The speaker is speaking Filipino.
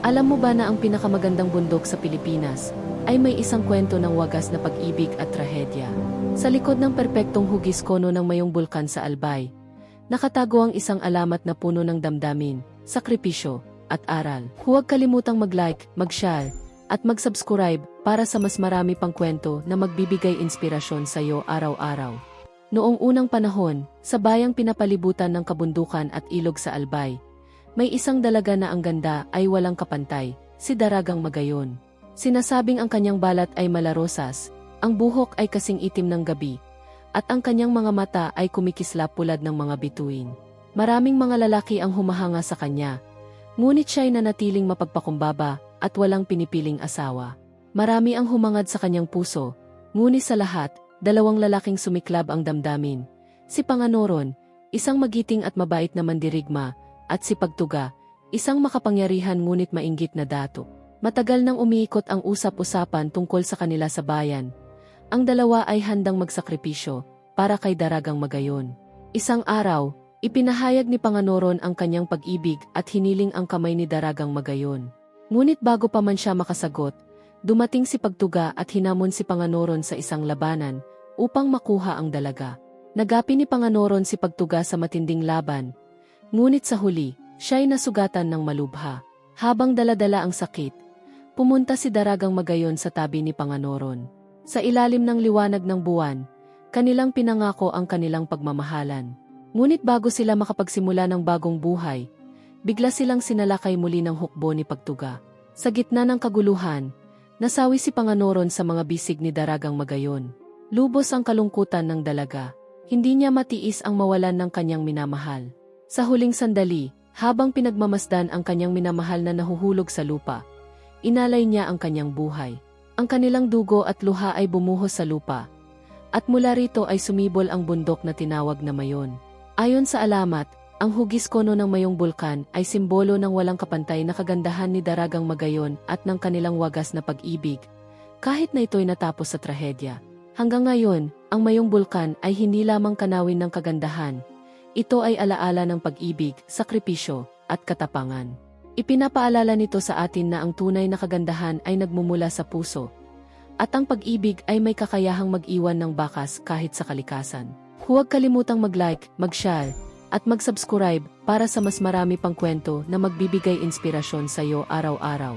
Alam mo ba na ang pinakamagandang bundok sa Pilipinas ay may isang kwento ng wagas na pag-ibig at trahedya? Sa likod ng perpektong hugis kono ng mayong bulkan sa Albay, nakatago ang isang alamat na puno ng damdamin, sakripisyo, at aral. Huwag kalimutang mag-like, mag-share, at mag-subscribe para sa mas marami pang kwento na magbibigay inspirasyon sa iyo araw-araw. Noong unang panahon, sa bayang pinapalibutan ng kabundukan at ilog sa Albay, may isang dalaga na ang ganda ay walang kapantay, si Daragang Magayon. Sinasabing ang kanyang balat ay malarosas, ang buhok ay kasing itim ng gabi, at ang kanyang mga mata ay kumikislap pulad ng mga bituin. Maraming mga lalaki ang humahanga sa kanya, ngunit siya'y nanatiling mapagpakumbaba at walang pinipiling asawa. Marami ang humangad sa kanyang puso, ngunit sa lahat, dalawang lalaking sumiklab ang damdamin. Si Panganoron, isang magiting at mabait na mandirigma, at si Pagtuga, isang makapangyarihan ngunit mainggit na dato. Matagal nang umiikot ang usap-usapan tungkol sa kanila sa bayan. Ang dalawa ay handang magsakripisyo para kay Daragang Magayon. Isang araw, ipinahayag ni Panganoron ang kanyang pag-ibig at hiniling ang kamay ni Daragang Magayon. Ngunit bago pa man siya makasagot, dumating si Pagtuga at hinamon si Panganoron sa isang labanan upang makuha ang dalaga. Nagapi ni Panganoron si Pagtuga sa matinding laban, ngunit sa huli, siya'y nasugatan ng malubha. Habang daladala ang sakit, pumunta si Daragang Magayon sa tabi ni Panganoron. Sa ilalim ng liwanag ng buwan, kanilang pinangako ang kanilang pagmamahalan. Ngunit bago sila makapagsimula ng bagong buhay, bigla silang sinalakay muli ng hukbo ni Pagtuga. Sa gitna ng kaguluhan, nasawi si Panganoron sa mga bisig ni Daragang Magayon. Lubos ang kalungkutan ng dalaga. Hindi niya matiis ang mawalan ng kanyang minamahal. Sa huling sandali, habang pinagmamasdan ang kanyang minamahal na nahuhulog sa lupa, inalay niya ang kanyang buhay. Ang kanilang dugo at luha ay bumuhos sa lupa. At mula rito ay sumibol ang bundok na tinawag na mayon. Ayon sa alamat, ang hugis kono ng mayong bulkan ay simbolo ng walang kapantay na kagandahan ni Daragang Magayon at ng kanilang wagas na pag-ibig, kahit na ito'y natapos sa trahedya. Hanggang ngayon, ang mayong bulkan ay hindi lamang kanawin ng kagandahan. Ito ay alaala ng pag-ibig, sakripisyo, at katapangan. Ipinapaalala nito sa atin na ang tunay na kagandahan ay nagmumula sa puso. At ang pag-ibig ay may kakayahang mag-iwan ng bakas kahit sa kalikasan. Huwag kalimutang mag-like, mag-share, at mag-subscribe para sa mas marami pang kwento na magbibigay inspirasyon sa iyo araw-araw.